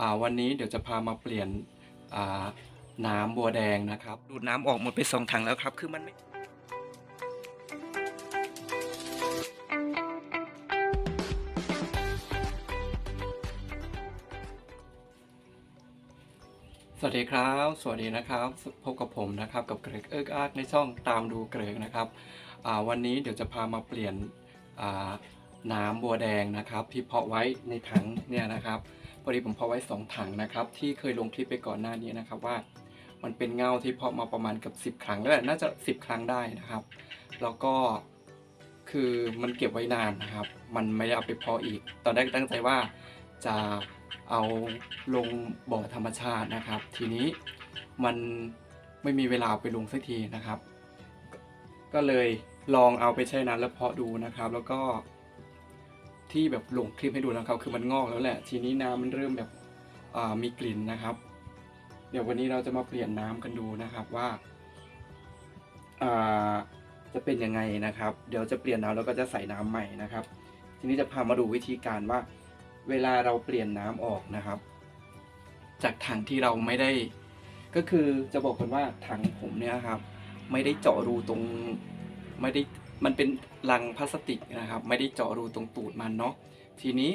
อ่าวันนี้เดี๋ยวจะพามาเปลี่ยนอ่าน้ำบัวแดงนะครับ ดูดน้ำออกหมดไปสองถังแล้วครับ คือมันไม่สวัสดีครับ สวัสดีนะครับพบกับผมนะครับกับเกรกเอิกอาร์กในช่องตามดูเกรกนะครับอ่าวันนี้เดี๋ยวจะพามาเปลี่ยนอ่าน้ำบัวแดงนะครับ ที่เพาะไว้ในถังเนี่ยนะครับ พอดีผมเพาะไว้ 2 ถังนะครับ ที่เคยลงคลิปไปก่อนหน้านี้นะครับว่า มันเป็นเงาที่เพาะมาประมาณเกับ10 ครั้งแล้วน่าจะ 10 ครั้งได้นะครับ แล้วก็คือมันเก็บไว้นานนะครับ มันไม่ได้เอาไปเพาะอีก ตอนแรกตั้งใจว่าจะเอาลงบ่อธรรมชาตินะครับ ทีนี้มันไม่มีเวลาเอาไปลงสักทีนะครับ ก็เลยลองเอาไปใช้น้ำแล้วเพาะดูนะครับ แล้วก็ ที่แบบลงคลิปให้ดูนะครับ คือมันงอกแล้วแหละ ทีนี้น้ำมันเริ่มแบบมีกลิ่นนะครับ เดี๋ยววันนี้เราจะมาเปลี่ยนน้ำกันดูนะครับว่าจะเป็นยังไงนะครับ เดี๋ยวจะเปลี่ยนน้ำแล้วก็จะใส่น้ำใหม่นะครับ ทีนี้จะพามาดูวิธีการว่า เวลาเราเปลี่ยนน้ำออกนะครับ จากถังที่เราไม่ได้ ก็คือจะบอกกันว่าถังผมเนี่ยครับ ไม่ได้เจาะรูตรงไม่ได้ มันเป็นลังพลาสติกนะครับ ไม่ได้เจาะรูตรงตูดมันเนาะทีนี้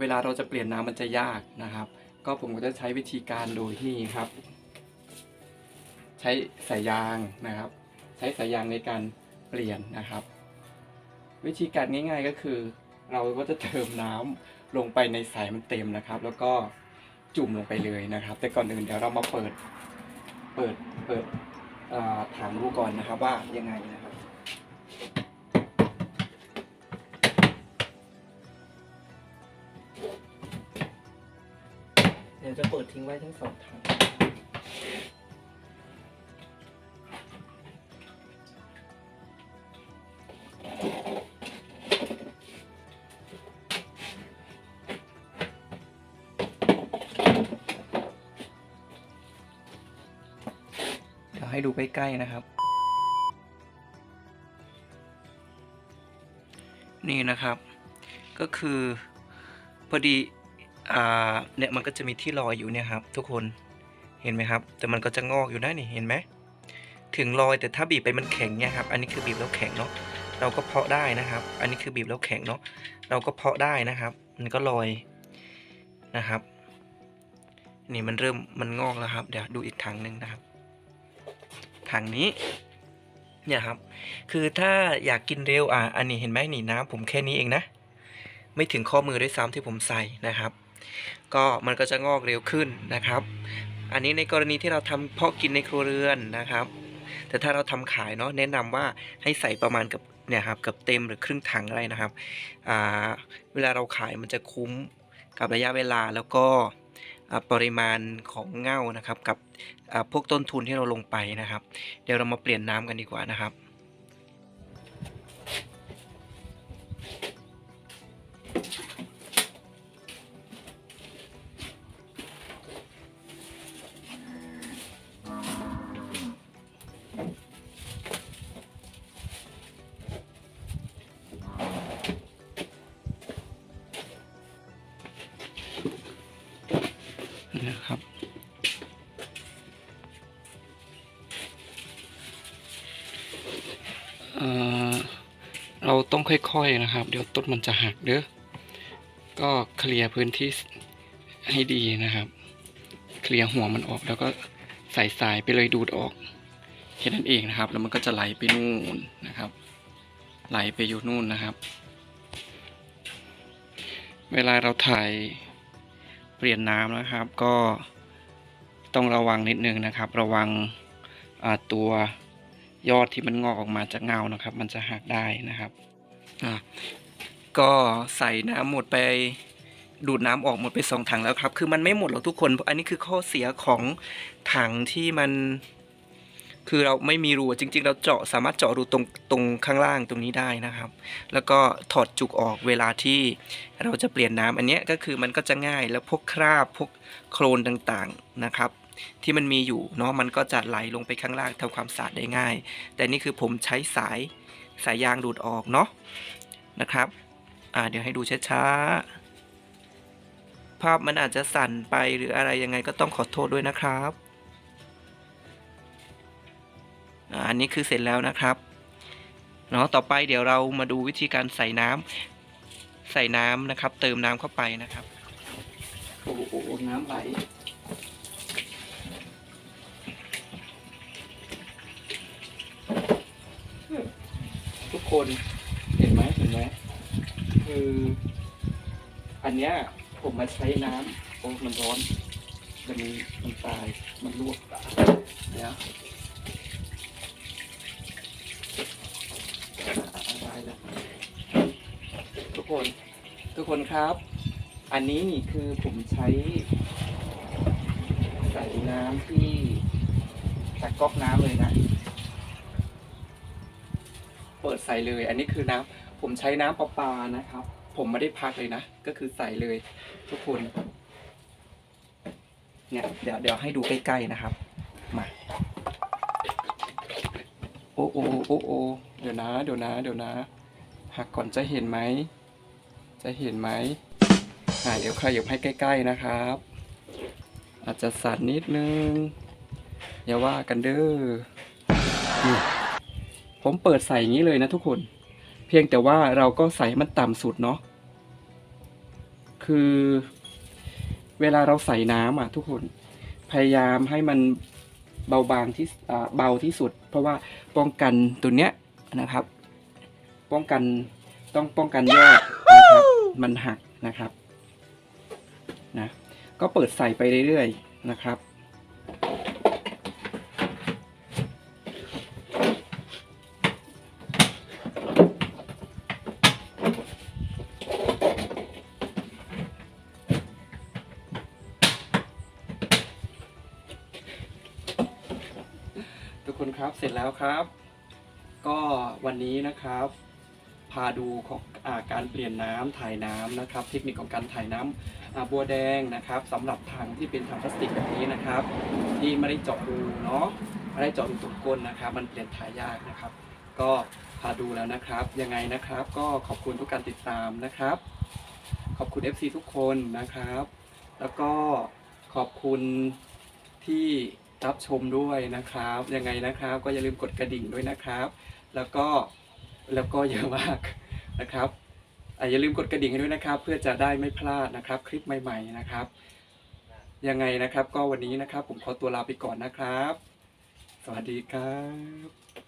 เวลาเราจะเปลี่ยนน้ำมันจะยากนะครับ ก็ผมก็จะใช้วิธีการโดยที่นี่ครับ ใช้สายยางนะครับ ใช้สายยางในการเปลี่ยนนะครับ วิธีการง่าย ๆก็คือ เราก็จะเติมน้ำลงไปในสายมันเต็มนะครับ แล้วก็จุ่มลงไปเลยนะครับ แต่ก่อนอื่นเดี๋ยวเรามาเปิด เปิดเปิดอ่าถังดูก่อนนะครับ ว่ายังไงนะครับ ดี๋ยวจะเปิดทิ้งไว้ทั้งสองถังเดี๋ยวให้ดูใกล้ๆนะครับ นี่นะครับ ก็คือพอดี อ่าเนี่ยมันก็จะมีที่รอยอยู่เนี่ยครับ ทุกคนเห็นไหมครับ แต่มันก็จะงอกอยู่นะนี่เห็นไหมถึงรอยแต่ถ้าบีบไปมันแข็งเนี่ยครับอันนี้คือบีบแล้วแข็งเนาะเราก็เพาะได้นะครับ อันนี้คือบีบแล้วแข็งเนาะเราก็เพาะได้นะครับ มันก็ลอยนะครับ นี่มันเริ่มมันงอกแล้วครับ เดี๋ยวดูอีกถังหนึ่งนะครับถังนี้เนี่ยครับ คือถ้าอยากกินเร็วอะอันนี้เห็นไหมนี่น้ำผมแค่นี้เองนะ ไม่ถึงข้อมือด้วยซ้ำที่ผมใส่นะครับ ก็มันก็จะงอกเร็วขึ้นนะครับ อันนี้ในกรณีที่เราทำเพาะกินในครัวเรือนนะครับ แต่ถ้าเราทำขายเนาะแนะนำว่าให้ใส่ประมาณกับเนี่ยครับกับเต็มหรือครึ่งถังอะไรนะครับเวลาเราขายมันจะคุ้มกับระยะเวลาแล้วก็ปริมาณของเง่านะครับกับพวกต้นทุนที่เราลงไปนะครับ เดี๋ยวเรามาเปลี่ยนน้ำกันดีกว่านะครับ เราต้องค่อยๆนะครับ เดี๋ยวต้นมันจะหักเด้อก็เคลียร์พื้นที่ให้ดีนะครับ เคลียร์หัวมันออกแล้วก็ใส่สายไปเลยดูดออกแค่นั้นเองนะครับ แล้วมันก็จะไหลไปนู่นนะครับ ไหลไปอยู่นู่นนะครับ เวลาเราถ่ายเปลี่ยนน้ำนะครับ ก็ต้องระวังนิดนึงนะครับ ระวังตัว ยอดที่มันงอกออกมาจากเงานะครับ มันจะหักได้นะครับอะก็ใส่น้ำหมดไปดูดน้ำออกหมดไปสองถังแล้วครับ คือมันไม่หมดหรอกทุกคน อันนี้คือข้อเสียของถังที่มัน คือเราไม่มีรูจริง ๆ เราเจาะสามารถเจาะรูตรงตรงข้างล่างตรงนี้ได้นะครับ แล้วก็ถอดจุกออกเวลาที่เราจะเปลี่ยนน้ำอันนี้ก็คือมันก็จะง่ายแล้วพวกคราบพวกโคลนต่างๆนะครับ ที่มันมีอยู่เนาะมันก็จะไหลลงไปข้างล่างทำความสะอาดได้ง่าย แต่นี่คือผมใช้สายสายยางดูดออกเนาะนะครับอ่าเดี๋ยวให้ดูช้าๆภาพมันอาจจะสั่นไปหรืออะไรยังไงก็ต้องขอโทษด้วยนะครับอ่าอันนี้คือเสร็จแล้วนะครับเนาะต่อไปเดี๋ยวเรามาดูวิธีการใส่น้ำใส่น้ำนะครับ เติมน้ำเข้าไปนะครับ โอ้โหน้ำไหล คนเห็นไหมเห็นไหมคืออันเนี้ยผมมาใช้น้ำโอ้มันร้อนมันมันตายมันลวกเดี๋ยตายแล้วทุกคนทุกคนครับ อันนี้นี่คือผมใช้ใส่น้ำที่จากก๊อกน้ำเลยนะ เปิดใส่เลย อันนี้คือน้ำผมใช้น้ำประปานะครับ ผมไม่ได้พักเลยนะ ก็คือใส่เลยทุกคน เนี่ย เดี๋ยวเดี๋ยวให้ดูใกล้ๆนะครับ มา โอ้โอ้โอ้โอ้เดี๋ยวนะ เดี๋ยวนะ เดี๋ยวนะ หักก่อนจะเห็นไหม จะเห็นไหมอ่าเดี๋ยวขยับให้ใกล้ ๆนะครับ อาจจะสั่นนิดนึง อย่าว่ากันเด้อ ผมเปิดใส่อย่างนี้เลยนะทุกคน เพียงแต่ว่าเราก็ใส่มันต่ำสุดเนาะคือ เวลาเราใส่น้ำอะทุกคนพยายามให้มันเบาบางที่เบาที่สุด เพราะว่าป้องกันตัวเนี้ยนะครับ ป้องกันต้องป้องกันยอดนะครับมันหักนะครับนะก็เปิดใส่ไปเรื่อยๆนะครับ กคนครับเสร็จแล้วครับ ก็วันนี้นะครับ พาดูของอาการเปลี่ยนน้ำถ่ายน้ำนะครับ เทคนิคของการถ่ายน้ำอ่าบัวแดงนะครับสำหรับถังที่เป็นถังพลาสติกแบบนี้นะครับ ที่ไม่ได้เจาะรูเนาะไม่ได้เจาะรูตรงก้นนะครับ มันเปลี่ยนถ่ายยากนะครับ ก็พาดูแล้วนะครับ ยังไงนะครับ ก็ขอบคุณทุกการติดตามนะครับ ขอบคุณ FC ทุกคนนะครับ แล้วก็ขอบคุณที่ รับชมด้วยนะครับ ยังไงนะครับ ก็อย่าลืมกดกระดิ่งด้วยนะครับ แล้วก็แล้วก็อย่ามากนะครับอะอย่าลืมกดกระดิ่งให้ด้วยนะครับ เพื่อจะได้ไม่พลาดนะครับ คลิปใหม่ๆนะครับ ยังไงนะครับ ก็วันนี้นะครับ ผมขอตัวลาไปก่อนนะครับ สวัสดีครับ